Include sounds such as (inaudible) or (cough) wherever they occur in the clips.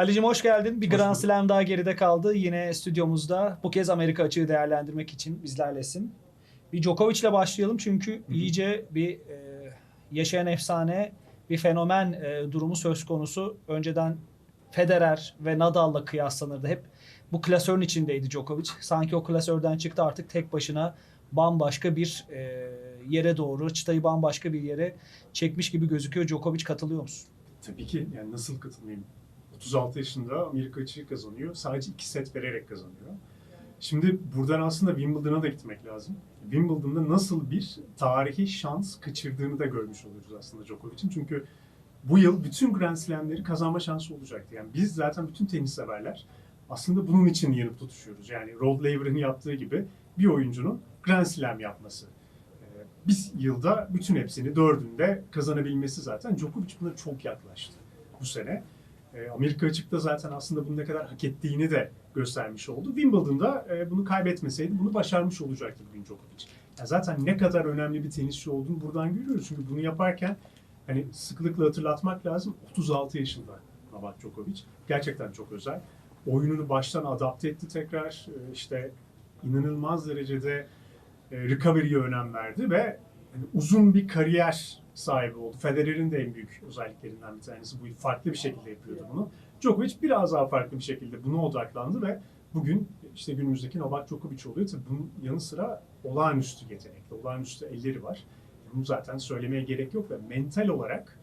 Ali'cim hoş geldin. Bir Hoş Grand. Slam daha geride kaldı. Yine stüdyomuzda. Bu kez Amerika açığı değerlendirmek için bizlerlesin. Bir Djokovic'le başlayalım çünkü iyice bir e, yaşayan efsane, bir fenomen e, durumu söz konusu. Önceden Federer ve Nadal'la kıyaslanırdı. Hep bu klasörün içindeydi Djokovic. Sanki o klasörden çıktı artık tek başına bambaşka bir e, yere doğru, çıtayı bambaşka bir yere çekmiş gibi gözüküyor. Djokovic katılıyor musun? Tabii ki yani nasıl katılmayayım? 36 yaşında Amerika açığı kazanıyor. Sadece iki set vererek kazanıyor. Şimdi buradan aslında Wimbledon'a da gitmek lazım. Wimbledon'da nasıl bir tarihi şans kaçırdığını da görmüş oluyoruz aslında Djokovic'in. Çünkü bu yıl bütün Grand Slam'leri kazanma şansı olacaktı. Yani biz zaten bütün tenis severler aslında bunun için yanıp tutuşuyoruz. Yani Rod Laver'ın yaptığı gibi bir oyuncunun Grand Slam yapması. Ee, Biz yılda bütün hepsini dördünde kazanabilmesi zaten Djokovic buna çok yaklaştı bu sene. Ee, Amerika açıkta zaten aslında bunu ne kadar hak ettiğini de göstermiş oldu. Wimbledon'da e, bunu kaybetmeseydi bunu başarmış olacaktı bugün Djokovic. Ya zaten ne kadar önemli bir tenisçi olduğunu buradan görüyoruz. Çünkü bunu yaparken hani sıklıkla hatırlatmak lazım 36 yaşında Novak Djokovic. Gerçekten çok özel. Oyununu baştan adapte etti tekrar. Ee, işte inanılmaz derecede e, recovery'ye önem verdi ve yani uzun bir kariyer sahibi oldu. Federer'in de en büyük özelliklerinden bir tanesi bu. Farklı bir şekilde yapıyordu bunu. Djokovic biraz daha farklı bir şekilde buna odaklandı ve bugün işte günümüzdeki Novak Djokovic oluyor. Tabii bunun yanı sıra olağanüstü yetenekli, olağanüstü elleri var. Bunu zaten söylemeye gerek yok ve mental olarak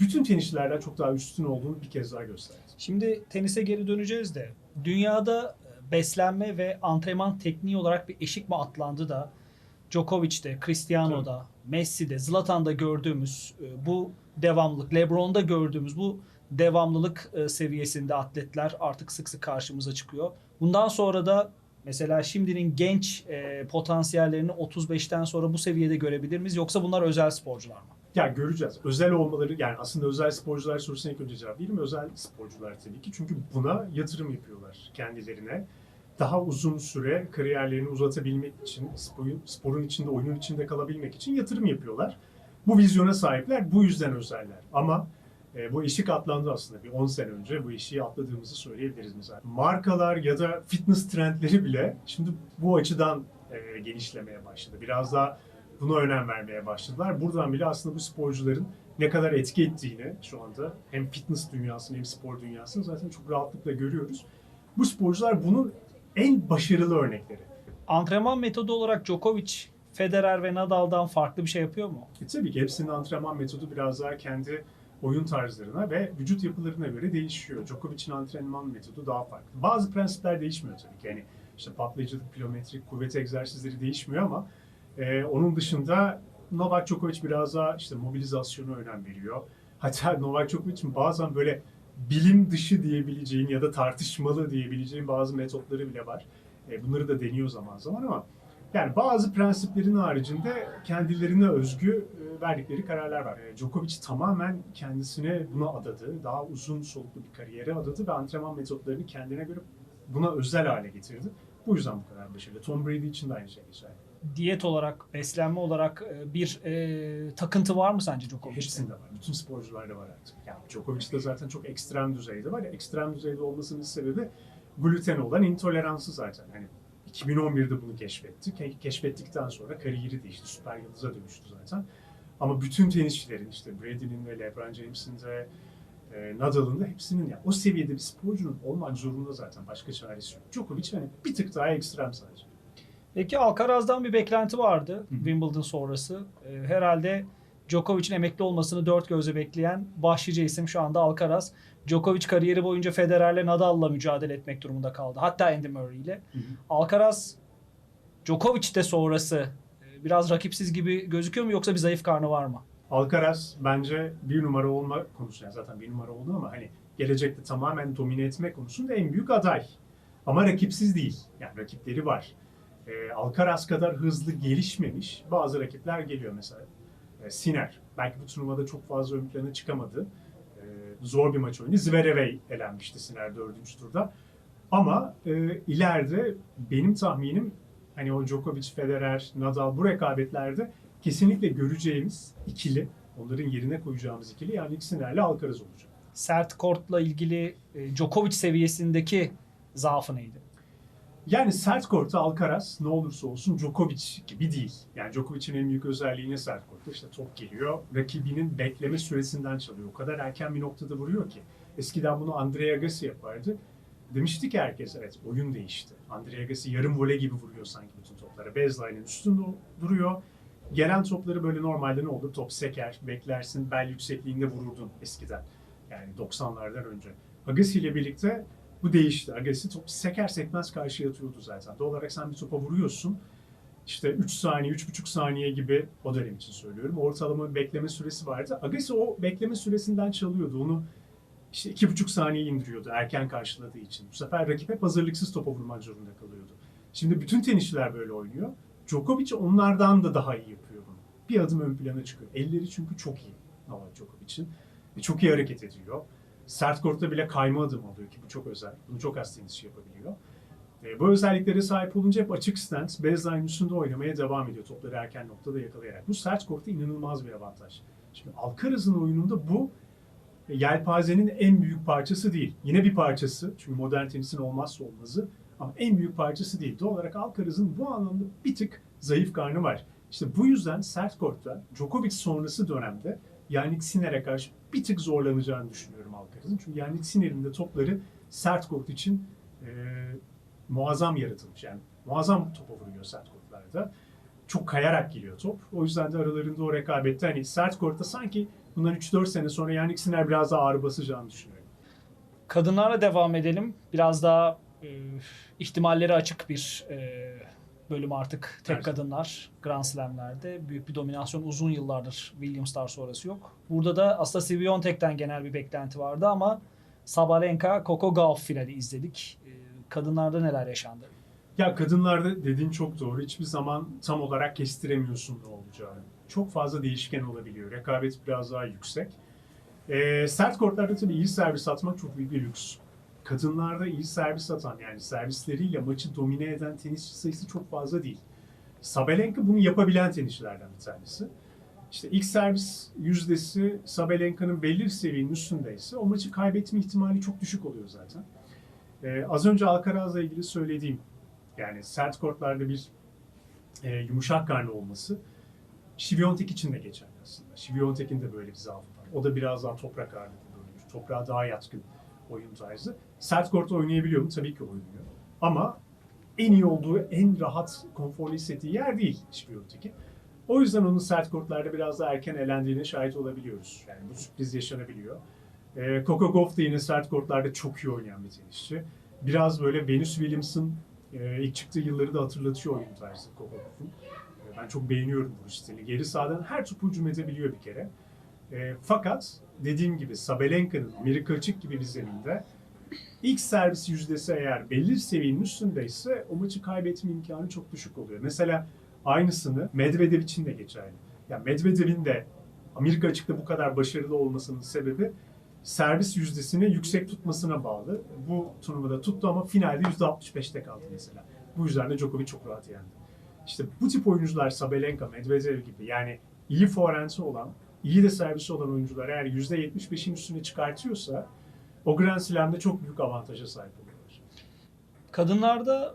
bütün tenisçilerden çok daha üstün olduğunu bir kez daha gösterdi. Şimdi tenise geri döneceğiz de dünyada beslenme ve antrenman tekniği olarak bir eşik mi atlandı da Djokovic'te, Cristiano'da, Messi'de, Zlatan'da gördüğümüz e, bu devamlılık, LeBron'da gördüğümüz bu devamlılık e, seviyesinde atletler artık sık sık karşımıza çıkıyor. Bundan sonra da mesela şimdinin genç e, potansiyellerini 35'ten sonra bu seviyede görebilir miyiz yoksa bunlar özel sporcular mı? Ya göreceğiz. Özel olmaları yani aslında özel sporcular sorusuna ilk önce cevap vereyim. Özel sporcular tabii ki. Çünkü buna yatırım yapıyorlar kendilerine. Daha uzun süre kariyerlerini uzatabilmek için, sporun, içinde, oyunun içinde kalabilmek için yatırım yapıyorlar. Bu vizyona sahipler. Bu yüzden özeller. Ama e, bu eşik atlandı aslında. Bir 10 sene önce bu eşiği atladığımızı söyleyebiliriz mesela. Markalar ya da fitness trendleri bile şimdi bu açıdan e, genişlemeye başladı. Biraz daha buna önem vermeye başladılar. Buradan bile aslında bu sporcuların ne kadar etki ettiğini şu anda hem fitness dünyasını hem spor dünyasını zaten çok rahatlıkla görüyoruz. Bu sporcular bunun en başarılı örnekleri. Antrenman metodu olarak Djokovic, Federer ve Nadal'dan farklı bir şey yapıyor mu? E tabii ki hepsinin antrenman metodu biraz daha kendi oyun tarzlarına ve vücut yapılarına göre değişiyor. Djokovic'in antrenman metodu daha farklı. Bazı prensipler değişmiyor tabii ki. Yani işte patlayıcılık, plyometrik, kuvvet egzersizleri değişmiyor ama e, onun dışında Novak Djokovic biraz daha işte mobilizasyona önem veriyor. Hatta (laughs) Novak Djokovic'in bazen böyle bilim dışı diyebileceğin ya da tartışmalı diyebileceğin bazı metotları bile var. E, bunları da deniyor zaman zaman ama yani bazı prensiplerin haricinde kendilerine özgü e, verdikleri kararlar var. E, Djokovic tamamen kendisine buna adadı. Daha uzun soluklu bir kariyere adadı ve antrenman metotlarını kendine göre buna özel hale getirdi. Bu yüzden bu kadar başarılı. Tom Brady için de aynı şey geçerli. Diyet olarak, beslenme olarak e, bir e, takıntı var mı sence Djokovic'te? Hepsinde var. Bütün sporcularda var artık. Yani Djokovic'de zaten çok ekstrem düzeyde var. Ya, ekstrem düzeyde olmasının sebebi gluten olan intoleransı zaten. Hani 2011'de bunu keşfetti. Ke- Keşfettikten sonra kariyeri değişti. Süper yıldıza dönüştü zaten. Ama bütün tenisçilerin işte Brady'nin ve LeBron James'in de e, Nadal'ın da hepsinin yani o seviyede bir sporcunun olmak zorunda zaten. Başka çaresi yok. Djokovic hani bir tık daha ekstrem sadece. Peki Alcaraz'dan bir beklenti vardı Hı. Wimbledon sonrası. E, herhalde Djokovic'in emekli olmasını dört gözle bekleyen başlıca isim şu anda Alcaraz. Djokovic kariyeri boyunca Federer'le Nadal'la mücadele etmek durumunda kaldı. Hatta Andy Murray ile. Alcaraz Djokovic de sonrası e, biraz rakipsiz gibi gözüküyor mu yoksa bir zayıf karnı var mı? Alcaraz bence bir numara olma konusunda zaten bir numara oldu ama hani gelecekte tamamen domine etme konusunda en büyük aday. Ama rakipsiz değil. Yani rakipleri var. Ee, Alcaraz kadar hızlı gelişmemiş bazı rakipler geliyor mesela. Ee, Siner. Belki bu turnuvada çok fazla ön plana çıkamadı. Ee, zor bir maç oynadı. Zverev'e elenmişti Siner dördüncü turda. Ama e, ileride benim tahminim hani o Djokovic, Federer, Nadal bu rekabetlerde kesinlikle göreceğimiz ikili, onların yerine koyacağımız ikili yani Siner'le Alcaraz olacak. sert kortla ilgili e, Djokovic seviyesindeki zaafı neydi? Yani sert kortta Alcaraz ne olursa olsun Djokovic gibi değil. Yani Djokovic'in en büyük özelliği ne sert kortta? İşte top geliyor, rakibinin bekleme süresinden çalıyor. O kadar erken bir noktada vuruyor ki. Eskiden bunu Andre Agassi yapardı. Demişti ki herkes evet oyun değişti. Andre Agassi yarım voley gibi vuruyor sanki bütün toplara. Baseline'in üstünde duruyor. Gelen topları böyle normalde ne olur? Top seker, beklersin, bel yüksekliğinde vururdun eskiden. Yani 90'lardan önce. Agassi ile birlikte bu değişti. Agassi top seker sekmez karşıya atıyordu zaten. Doğal olarak sen bir topa vuruyorsun. İşte 3 saniye, 3,5 saniye gibi o dönem için söylüyorum. Ortalama bekleme süresi vardı. Agassi o bekleme süresinden çalıyordu. Onu işte 2,5 saniye indiriyordu erken karşıladığı için. Bu sefer rakip hep hazırlıksız topa vurmak zorunda kalıyordu. Şimdi bütün tenisçiler böyle oynuyor. Djokovic onlardan da daha iyi yapıyor bunu. Bir adım ön plana çıkıyor. Elleri çünkü çok iyi Novak Djokovic'in. Ve çok iyi hareket ediyor. Sert kortta bile kayma adım alıyor ki bu çok özel. Bunu çok az tenisçi yapabiliyor. E, bu özelliklere sahip olunca hep açık stance, baseline üstünde oynamaya devam ediyor topları erken noktada yakalayarak. Bu sert kortta inanılmaz bir avantaj. Şimdi Alcaraz'ın oyununda bu e, yelpazenin en büyük parçası değil. Yine bir parçası çünkü modern tenisin olmazsa olmazı ama en büyük parçası değil. Doğal olarak Alcaraz'ın bu anlamda bir tık zayıf karnı var. İşte bu yüzden sert kortta Djokovic sonrası dönemde Yannick Sinner'e karşı bir tık zorlanacağını düşünüyorum Alcaraz'ın. Çünkü Yannick Sinner'in de topları sert kort için e, muazzam yaratılmış. Yani muazzam topa vuruyor sert kortlarda. Çok kayarak geliyor top. O yüzden de aralarında o rekabette hani sert kortta sanki bundan 3-4 sene sonra Yannick Sinner biraz daha ağır basacağını düşünüyorum. Kadınlarla devam edelim. Biraz daha e, ihtimalleri açık bir e, bölüm artık. Tek Evet. kadınlar Grand Slam'lerde. Büyük bir dominasyon uzun yıllardır Williams'lar sonrası yok. Burada da aslında Swiatek'ten genel bir beklenti vardı ama Sabalenka, Coco Gauff finali izledik. E, kadınlarda neler yaşandı? Ya kadınlarda dediğin çok doğru. Hiçbir zaman tam olarak kestiremiyorsun ne olacağını. Çok fazla değişken olabiliyor. Rekabet biraz daha yüksek. Ee, sert kortlarda tabii iyi servis atmak çok büyük bir lüks. Kadınlarda iyi servis atan yani servisleriyle maçı domine eden tenisçi sayısı çok fazla değil. Sabalenka bunu yapabilen tenisçilerden bir tanesi. İşte ilk servis yüzdesi Sabalenka'nın belli bir seviyenin üstündeyse o maçı kaybetme ihtimali çok düşük oluyor zaten. Ee, az önce Alcaraz'la ilgili söylediğim yani sert kortlarda bir e, yumuşak karnı olması Şiviyontek için de geçerli aslında. Şiviyontek'in de böyle bir zaafı var. O da biraz daha toprak ağırlıklı. Toprağa daha yatkın oyun tarzı. Sert kortta oynayabiliyor mu? Tabii ki oynuyor. Ama en iyi olduğu, en rahat, konforlu hissettiği yer değil Şiviyontek'in. O yüzden onun sert kortlarda biraz daha erken elendiğine şahit olabiliyoruz. Yani bu sürpriz yaşanabiliyor. E, Coco Gauff da yine sert kortlarda çok iyi oynayan bir tenisçi. Biraz böyle Venus Williams'ın e, ilk çıktığı yılları da hatırlatıyor oyun tarzı Coco Gauff'un. E, ben çok beğeniyorum bu stilini. Geri sahadan her topu hücum edebiliyor bir kere. E, fakat dediğim gibi Sabalenka'nın Amerika açık gibi bir zeminde ilk servis yüzdesi eğer belli seviyenin üstündeyse o maçı kaybetme imkanı çok düşük oluyor. Mesela aynısını Medvedev için de geçerli. Yani Medvedev'in de Amerika açıkta bu kadar başarılı olmasının sebebi servis yüzdesini yüksek tutmasına bağlı. Bu turnuvada tuttu ama finalde %65'te kaldı mesela. Bu yüzden de Djokovic çok rahat yendi. İşte bu tip oyuncular Sabalenka, Medvedev gibi yani iyi forehand'i olan, iyi de servisi olan oyuncular eğer %75'in üstüne çıkartıyorsa o Grand Slam'de çok büyük avantaja sahip oluyorlar. Kadınlarda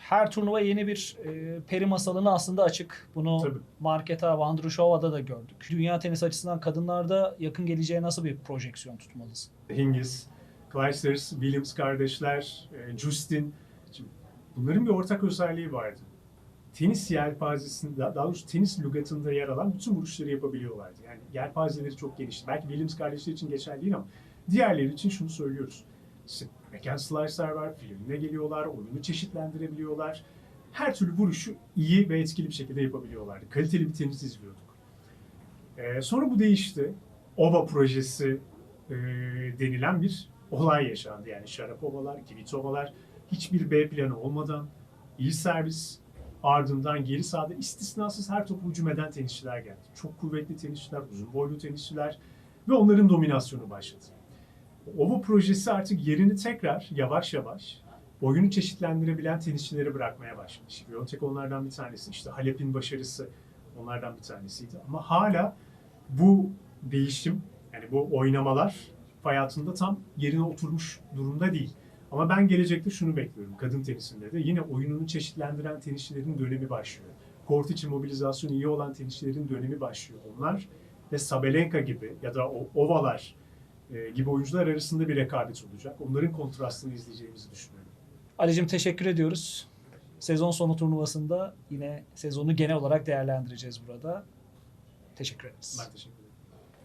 her turnuva yeni bir e, peri masalını aslında açık. Bunu Tabii. Marketa, Vandrushova'da da gördük. Dünya tenis açısından kadınlarda yakın geleceğe nasıl bir projeksiyon tutmalısın? Hingis, Clijsters, Williams kardeşler, e, Justin. Şimdi bunların bir ortak özelliği vardı. Tenis yelpazesinde, daha doğrusu tenis lügatında yer alan bütün vuruşları yapabiliyorlardı. Yani yelpazeleri çok genişti. Belki Williams kardeşler için geçerli değil ama diğerleri için şunu söylüyoruz. Backhand slice'lar var, filmine geliyorlar, oyunu çeşitlendirebiliyorlar. Her türlü vuruşu iyi ve etkili bir şekilde yapabiliyorlardı. Kaliteli bir tenis izliyorduk. Ee, sonra bu değişti. OVA projesi e, denilen bir olay yaşandı. Yani Sharapovalar, Kvitovalar hiçbir B planı olmadan iyi servis ardından geri sahada istisnasız her topu hücum eden tenisçiler geldi. Çok kuvvetli tenisçiler, uzun boylu tenisçiler ve onların dominasyonu başladı. OVA projesi artık yerini tekrar yavaş yavaş oyunu çeşitlendirebilen tenisçileri bırakmaya başladı. Şiviyontek onlardan bir tanesi. İşte Halep'in başarısı onlardan bir tanesiydi. Ama hala bu değişim, yani bu oynamalar hayatında tam yerine oturmuş durumda değil. Ama ben gelecekte şunu bekliyorum kadın tenisinde de. Yine oyununu çeşitlendiren tenisçilerin dönemi başlıyor. Kort içi mobilizasyonu iyi olan tenisçilerin dönemi başlıyor. Onlar ve Sabalenka gibi ya da o Ovalar e, gibi oyuncular arasında bir rekabet olacak. Onların kontrastını izleyeceğimizi düşünüyorum. Ali'cim teşekkür ediyoruz. Sezon sonu turnuvasında yine sezonu genel olarak değerlendireceğiz burada. Teşekkür ederiz. Ben teşekkür ederim.